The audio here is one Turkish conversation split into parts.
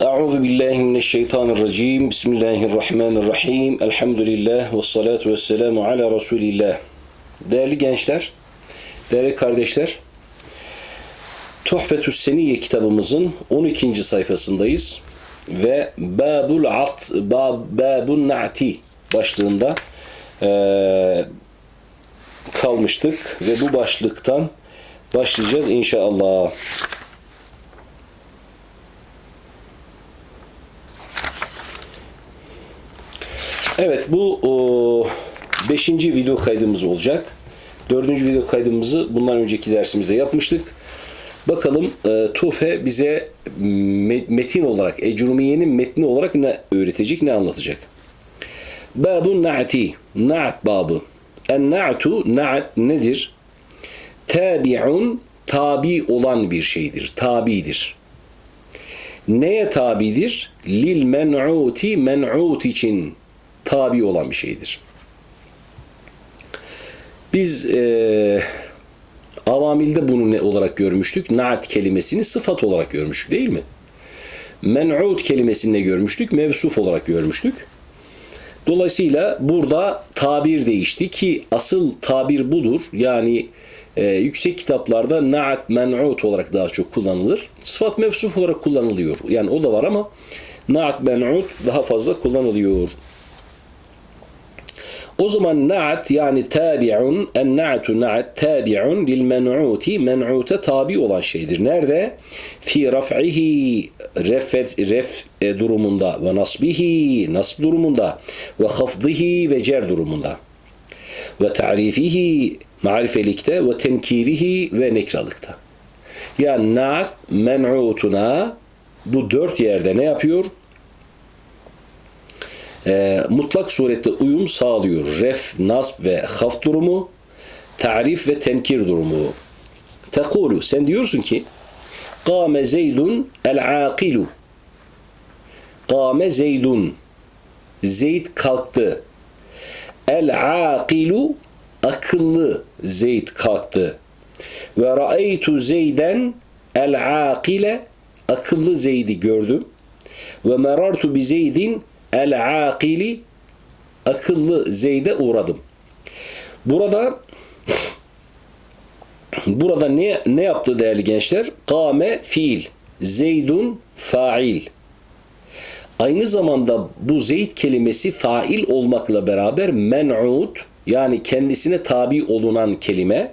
Euzu billahi mineşşeytanirracim. Bismillahirrahmanirrahim. Elhamdülillah ve salatu vesselamu ala Resulillah. Değerli gençler, değerli kardeşler, Tuhfetü's Seniyye kitabımızın 12. sayfasındayız ve Babul At Bab, Babun Na'ti başlığında eee, kalmıştık ve bu başlıktan başlayacağız inşallah. Evet bu o, beşinci video kaydımız olacak. Dördüncü video kaydımızı bundan önceki dersimizde yapmıştık. Bakalım e, Tufe bize me- metin olarak, Ecrumiye'nin metni olarak ne öğretecek, ne anlatacak? Babun na'ti, na'at babı. En na'tu, na'at nedir? Tabi'un, tabi olan bir şeydir, tabidir. Neye tabidir? Lil men'uti, men'ut için tabi olan bir şeydir. Biz e, avamilde bunu ne olarak görmüştük? Naat kelimesini sıfat olarak görmüştük değil mi? Men'ud kelimesini ne görmüştük? Mevsuf olarak görmüştük. Dolayısıyla burada tabir değişti ki asıl tabir budur. Yani e, yüksek kitaplarda naat men'ud olarak daha çok kullanılır. Sıfat mevsuf olarak kullanılıyor. Yani o da var ama naat men'ud daha fazla kullanılıyor. O zaman na'at yani tabi'un en na'tu na'at tabi'un lil men'uti men'ute tabi olan şeydir. Nerede? Fi raf'ihi refet ref e, durumunda ve nasbihi nasb durumunda ve hafdihi ve cer durumunda ve ta'rifihi marifelikte ve tenkirihi ve nekralıkta. Yani na'at men'utuna bu dört yerde ne yapıyor? e, mutlak surette uyum sağlıyor. Ref, nasb ve haf durumu, tarif ve tenkir durumu. Tekulu sen diyorsun ki Kâme Zeydun el-âkilu Kâme Zeydun Zeyd kalktı. El-âkilu akıllı Zeyd kalktı. Ve ra'eytu Zeyden el-âkile akıllı Zeyd'i gördüm. Ve merartu bi Zeydin el-akili akıllı Zeyd'e uğradım. Burada burada ne ne yaptı değerli gençler? Kame fiil, Zeydun fail. Aynı zamanda bu Zeyd kelimesi fail olmakla beraber men'ud yani kendisine tabi olunan kelime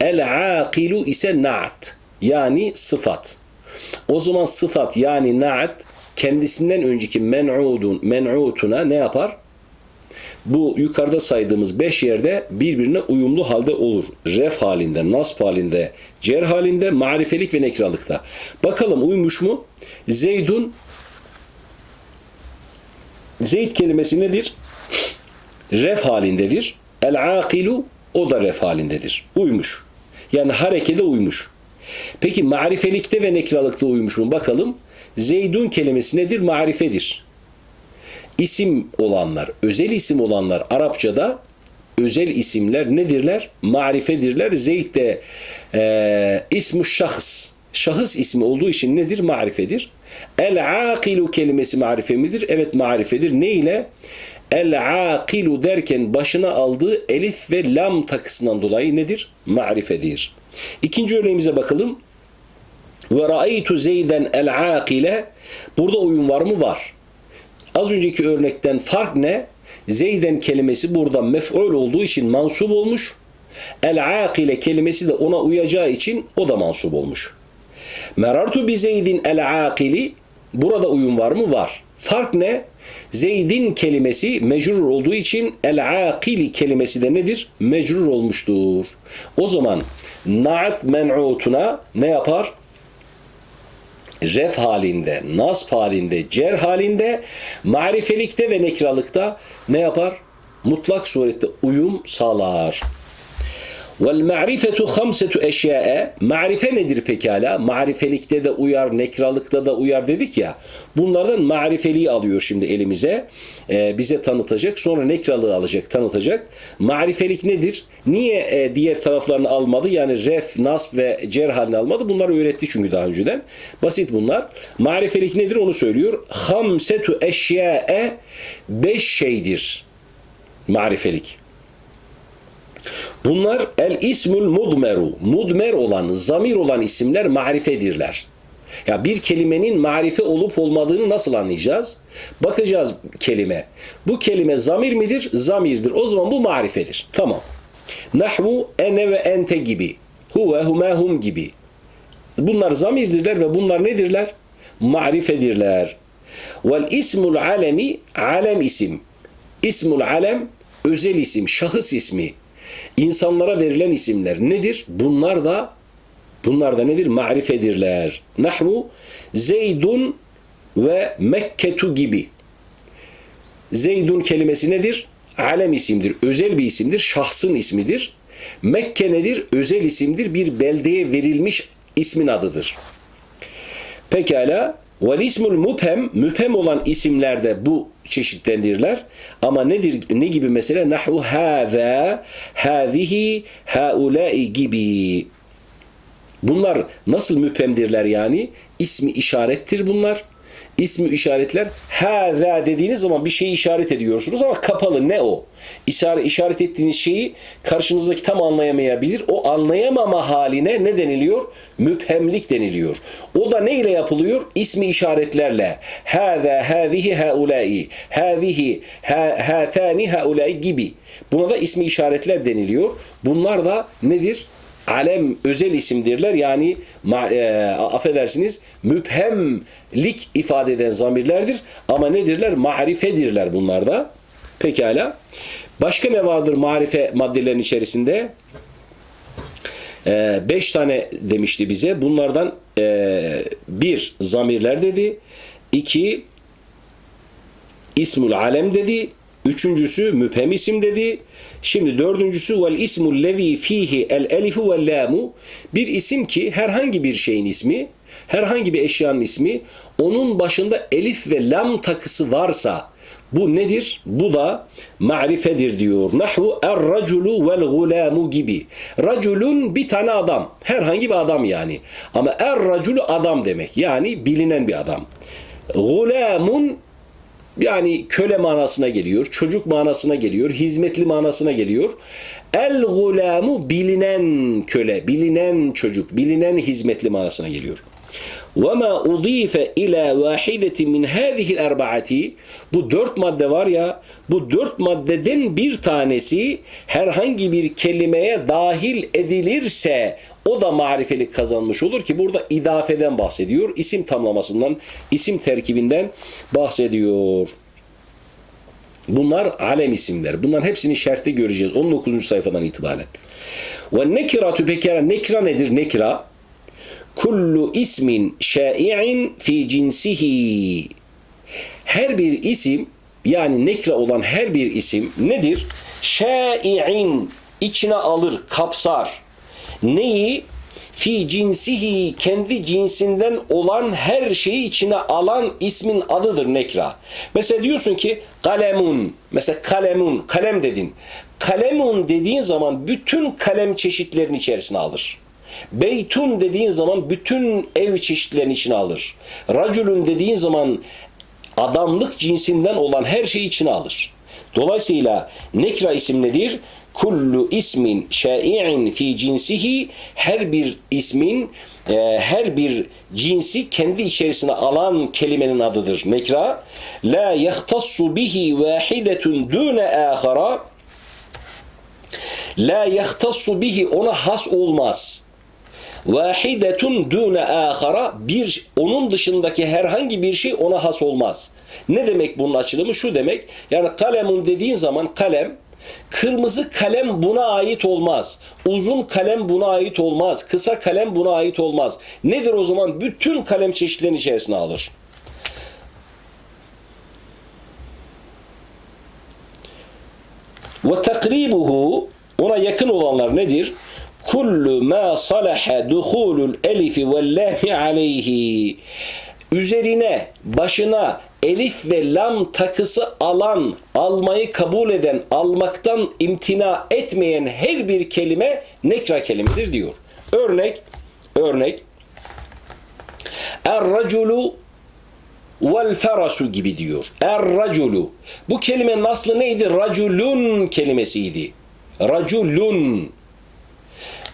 el-akilu ise na'at yani sıfat. O zaman sıfat yani na'at kendisinden önceki men'udun men'utuna ne yapar? Bu yukarıda saydığımız beş yerde birbirine uyumlu halde olur. Ref halinde, nasb halinde, cer halinde, marifelik ve nekralıkta. Bakalım uymuş mu? Zeydun Zeyd kelimesi nedir? Ref halindedir. El-akilu o da ref halindedir. Uymuş. Yani harekede uymuş. Peki marifelikte ve nekralıkta uymuş mu? Bakalım. Zeydun kelimesi nedir? Marifedir. İsim olanlar, özel isim olanlar Arapçada özel isimler nedirler? Marifedirler. Zeyd de e, ismu şahıs. Şahıs ismi olduğu için nedir? Marifedir. El-akilu kelimesi marife midir? Evet marifedir. Ne ile? El-akilu derken başına aldığı elif ve lam takısından dolayı nedir? Marifedir. İkinci örneğimize bakalım. Ve ra'aytu Zeyden el-akile Burada uyum var mı? Var. Az önceki örnekten fark ne? Zeyden kelimesi burada mef'ul olduğu için mansub olmuş. El-akile kelimesi de ona uyacağı için o da mansub olmuş. Merartu bi Zeydin el-akili Burada uyum var mı? Var. Fark ne? Zeydin kelimesi mecrur olduğu için el-akili kelimesi de nedir? Mecrur olmuştur. O zaman na'at men'utuna ne yapar? ref halinde, nasb halinde, cer halinde, marifelikte ve nekralıkta ne yapar? Mutlak surette uyum sağlar. Vel ma'rifetu hamsetu eşya'e. Marife nedir pekala? Marifelikte de uyar, nekralıkta da uyar dedik ya. Bunlardan marifeliği alıyor şimdi elimize. Ee, bize tanıtacak. Sonra nekralığı alacak, tanıtacak. Marifelik nedir? Niye e, diğer taraflarını almadı? Yani ref, nasb ve cer halini almadı. Bunları öğretti çünkü daha önceden. Basit bunlar. Marifelik nedir onu söylüyor. Hamsetu eşya'e. Beş şeydir. Marifelik. Bunlar el ismul mudmeru. Mudmer olan, zamir olan isimler marifedirler. Ya bir kelimenin marife olup olmadığını nasıl anlayacağız? Bakacağız kelime. Bu kelime zamir midir? Zamirdir. O zaman bu marifedir. Tamam. Nahvu ene ve ente gibi. Huve hume hum gibi. Bunlar zamirdirler ve bunlar nedirler? Marifedirler. Vel ismul alemi alem isim. İsmul alem özel isim, şahıs ismi. İnsanlara verilen isimler nedir? Bunlar da bunlar da nedir? Marifedirler. Nahvu Zeydun ve Mekketu gibi. Zeydun kelimesi nedir? Alem isimdir, özel bir isimdir, şahsın ismidir. Mekke nedir? Özel isimdir, bir beldeye verilmiş ismin adıdır. Pekala. Vel ismul muphem, müphem olan isimlerde bu çeşitlendirirler. Ama nedir? Ne gibi mesela? Nahvu hâzâ, hâzihi, haulâi gibi. Bunlar nasıl müphemdirler yani? İsmi işarettir bunlar. İsmi işaretler hâzâ dediğiniz zaman bir şeyi işaret ediyorsunuz ama kapalı ne o? İşaret, işaret ettiğiniz şeyi karşınızdaki tam anlayamayabilir. O anlayamama haline ne deniliyor? Müphemlik deniliyor. O da ne ile yapılıyor? İsmi işaretlerle. Hâzâ, hâzihi, haulâi. Hâzihi, hâthâni, haulâi gibi. Buna da ismi işaretler deniliyor. Bunlar da nedir? Alem özel isimdirler. Yani e, affedersiniz müphemlik ifade eden zamirlerdir. Ama nedirler? Marifedirler bunlar da. Pekala. Başka ne vardır marife maddelerin içerisinde? E, beş tane demişti bize. Bunlardan e, bir zamirler dedi. İki ismul alem dedi. Üçüncüsü müphem isim dedi. Şimdi dördüncüsü vel ismul lezi fihi el elifu vel lamu. Bir isim ki herhangi bir şeyin ismi, herhangi bir eşyanın ismi, onun başında elif ve lam takısı varsa bu nedir? Bu da marifedir diyor. Nahvu er-raculu vel gulamu gibi. Raculun bir tane adam. Herhangi bir adam yani. Ama er-raculu adam demek. Yani bilinen bir adam. Gulamun yani köle manasına geliyor, çocuk manasına geliyor, hizmetli manasına geliyor. El gulamu bilinen köle, bilinen çocuk, bilinen hizmetli manasına geliyor. وَمَا اُضِيفَ اِلَى وَاحِدَةٍ مِنْ هَذِهِ الْاَرْبَعَةِ Bu dört madde var ya, bu dört maddeden bir tanesi herhangi bir kelimeye dahil edilirse o da marifelik kazanmış olur ki burada idafeden bahsediyor. İsim tamlamasından, isim terkibinden bahsediyor. Bunlar alem isimler. Bunların hepsini şerhte göreceğiz 19. sayfadan itibaren. Ve nekiratu pekara nekra nedir? Nekra kullu ismin şai'in fi cinsihi her bir isim yani nekra olan her bir isim nedir? Şai'in içine alır, kapsar. Neyi? Fi cinsihi kendi cinsinden olan her şeyi içine alan ismin adıdır nekra. Mesela diyorsun ki kalemun. Mesela kalemun, kalem dedin. Kalemun dediğin zaman bütün kalem çeşitlerini içerisine alır. Beytun dediğin zaman bütün ev çeşitlerini içine alır. Raculun dediğin zaman adamlık cinsinden olan her şeyi içine alır. Dolayısıyla nekra isim nedir? Kullu ismin şai'in fi cinsihi her bir ismin e, her bir cinsi kendi içerisine alan kelimenin adıdır. Nekra la yahtassu bihi vahidetun dune ahara la yahtassu bihi ona has olmaz vahidetun dune ahara bir onun dışındaki herhangi bir şey ona has olmaz. Ne demek bunun açılımı? Şu demek. Yani kalemun dediğin zaman kalem Kırmızı kalem buna ait olmaz. Uzun kalem buna ait olmaz. Kısa kalem buna ait olmaz. Nedir o zaman? Bütün kalem çeşitlerinin içerisine alır. Ve takribuhu ona yakın olanlar nedir? Kullu ma salaha duhulul elifi vel lami aleyhi üzerine başına elif ve lam takısı alan, almayı kabul eden, almaktan imtina etmeyen her bir kelime nekra kelimedir diyor. Örnek, örnek Er-raculu vel ferasu gibi diyor. Er-raculu. Bu kelimenin aslı neydi? Raculun kelimesiydi. Raculun.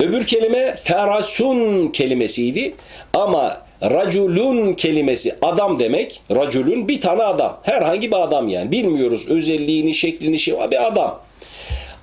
Öbür kelime ferasun kelimesiydi. Ama raculun kelimesi adam demek. Raculun bir tane adam. Herhangi bir adam yani. Bilmiyoruz özelliğini, şeklini, şey bir adam.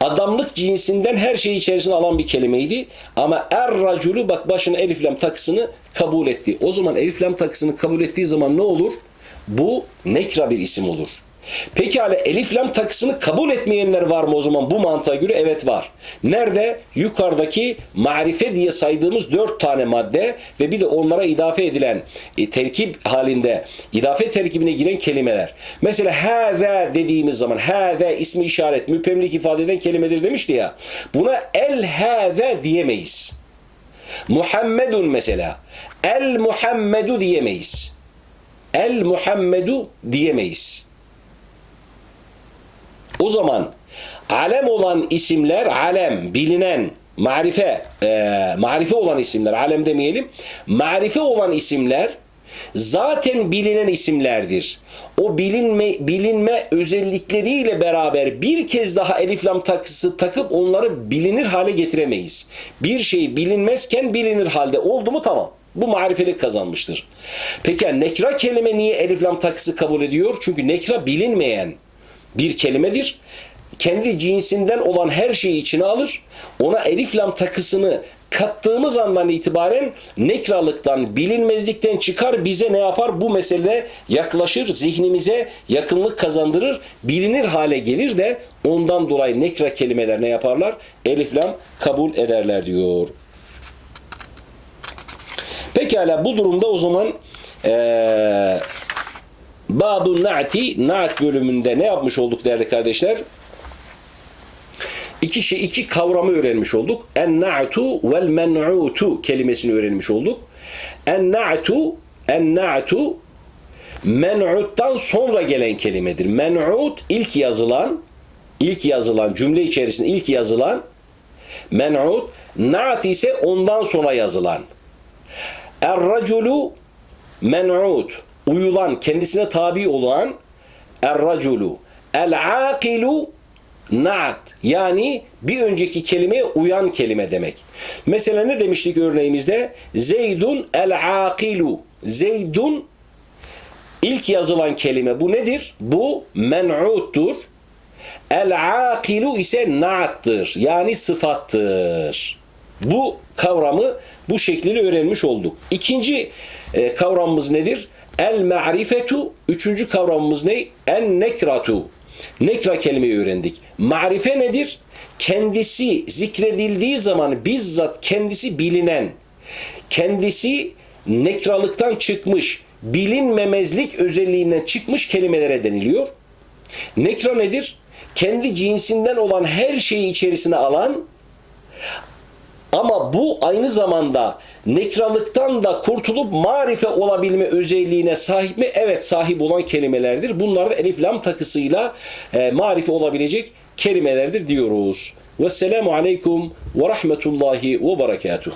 Adamlık cinsinden her şeyi içerisine alan bir kelimeydi. Ama er raculu bak başına elif lam takısını kabul etti. O zaman elif lam takısını kabul ettiği zaman ne olur? Bu nekra bir isim olur. Pekala elif lam takısını kabul etmeyenler var mı o zaman bu mantığa göre? Evet var. Nerede? Yukarıdaki marife diye saydığımız dört tane madde ve bir de onlara idafe edilen e, terkip halinde idafe terkibine giren kelimeler. Mesela hâze dediğimiz zaman hâze ismi işaret müpemlik ifade eden kelimedir demişti ya. Buna el hâze diyemeyiz. Muhammedun mesela. El Muhammedu diyemeyiz. El Muhammedu diyemeyiz. O zaman alem olan isimler alem bilinen marife e, marife olan isimler alem demeyelim marife olan isimler zaten bilinen isimlerdir. O bilinme bilinme özellikleriyle beraber bir kez daha elif lam takısı takıp onları bilinir hale getiremeyiz. Bir şey bilinmezken bilinir halde oldu mu tamam. Bu marifelik kazanmıştır. Peki yani nekra kelime niye elif lam takısı kabul ediyor? Çünkü nekra bilinmeyen bir kelimedir. Kendi cinsinden olan her şeyi içine alır. Ona elif lam takısını kattığımız andan itibaren nekralıktan, bilinmezlikten çıkar bize ne yapar? Bu meselede yaklaşır, zihnimize yakınlık kazandırır, bilinir hale gelir de ondan dolayı nekra kelimeler ne yaparlar? Elif lam kabul ederler diyor. Pekala bu durumda o zaman eee Babu Na'ti Na'at bölümünde ne yapmış olduk değerli kardeşler? İki şey, iki kavramı öğrenmiş olduk. En na'tu vel men'utu kelimesini öğrenmiş olduk. En na'tu en na'tu men'uttan sonra gelen kelimedir. Men'ut ilk yazılan ilk yazılan cümle içerisinde ilk yazılan men'ut na'at ise ondan sonra yazılan. Er-raculu men'ut uyulan, kendisine tabi olan er-raculu. El-aqilu na'at yani bir önceki kelimeye uyan kelime demek. Mesela ne demiştik örneğimizde? Zeydun el-aqilu. Zeydun ilk yazılan kelime bu nedir? Bu men'uttur. El-aqilu ise na'attır. Yani sıfattır. Bu kavramı bu şekliyle öğrenmiş olduk. İkinci e, kavramımız nedir? El ma'rifetu. Üçüncü kavramımız ne? En nekratu. Nekra kelimeyi öğrendik. Marife nedir? Kendisi zikredildiği zaman bizzat kendisi bilinen, kendisi nekralıktan çıkmış, bilinmemezlik özelliğinden çıkmış kelimelere deniliyor. Nekra nedir? Kendi cinsinden olan her şeyi içerisine alan ama bu aynı zamanda nekralıktan da kurtulup marife olabilme özelliğine sahip mi? Evet sahip olan kelimelerdir. Bunlar da elif lam takısıyla e, marife olabilecek kelimelerdir diyoruz. Vesselamu aleyküm ve rahmetullahi ve berekatuhu.